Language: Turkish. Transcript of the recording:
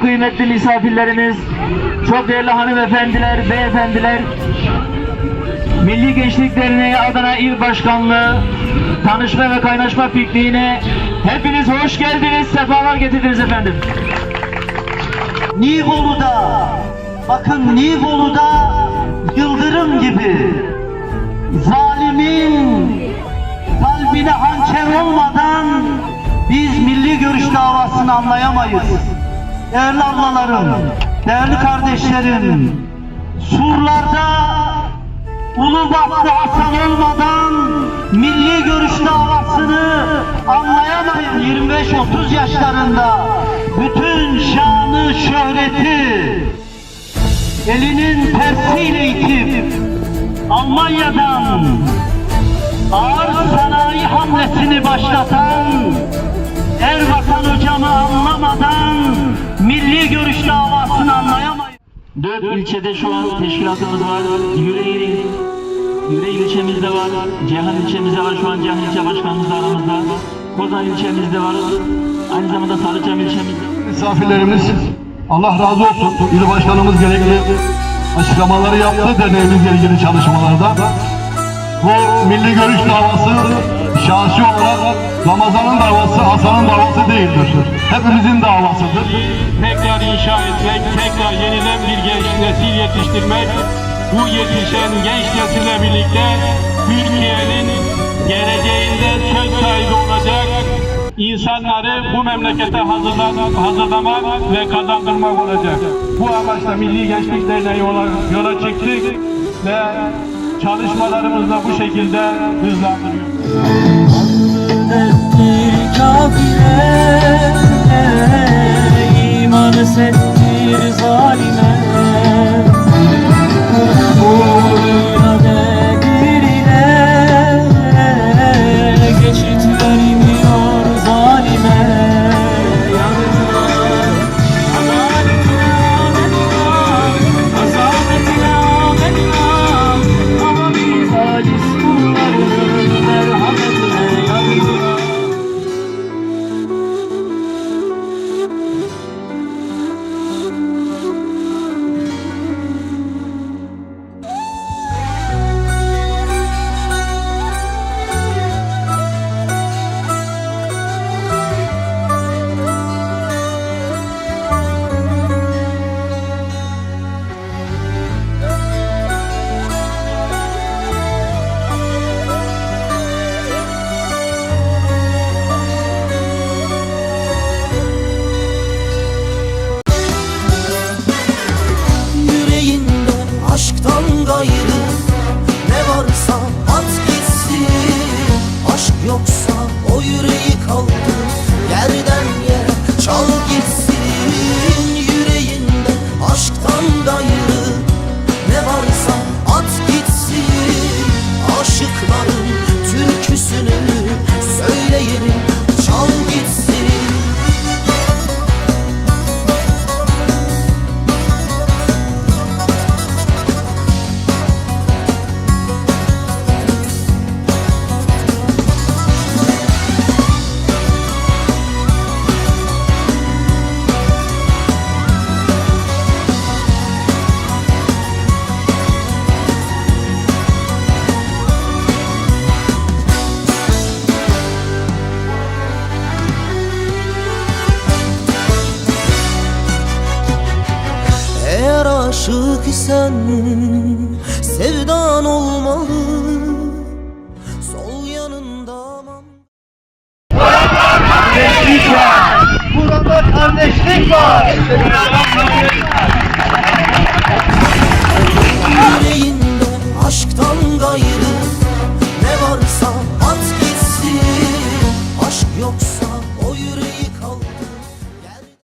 Kıymetli misafirlerimiz, çok değerli hanımefendiler, beyefendiler, Milli Gençlik Derneği Adana İl Başkanlığı tanışma ve kaynaşma pikniğine hepiniz hoş geldiniz, sefalar getirdiniz efendim. Nibolu'da, bakın Nibolu'da yıldırım gibi zalimin kalbine hançer olmadan biz milli görüş davasını anlayamayız. Değerli ablalarım, değerli kardeşlerim, surlarda Ulubatlı Hasan olmadan milli görüş davasını anlayamayız 25-30 yaşlarında. Bütün şanı şöhreti elinin tersiyle itip Almanya'dan ağır sanayi hamlesini başlatan Erbakan hocamı anlamadan milli görüş davasını anlayamayız. Dört ilçede şu an teşkilatımız var. Yüreğir, Yüreğir ilçemizde var. Ceyhan ilçemizde var. Şu an Ceyhan ilçe başkanımız da aramızda. Kozan ilçemizde var. Aynı zamanda Sarıçam ilçemizde. Misafirlerimiz Allah razı olsun. İl başkanımız gerekli açıklamaları yaptı derneğimizle ilgili çalışmalarda. Bu milli görüş davası şahsi olarak Ramazan'ın davası, Hasan'ın davası değildir. Hepimizin davasıdır. tekrar inşa etmek, tekrar yenilen bir genç nesil yetiştirmek, bu yetişen genç nesille birlikte Türkiye'nin geleceğinde söz sahibi olacak insanları bu memlekete hazırlan, hazırlamak ve kazandırmak olacak. Bu amaçla Milli Gençlik Derneği olarak yola çıktık ve çalışmalarımızı da bu şekilde hızlandırıyoruz. Aşık isen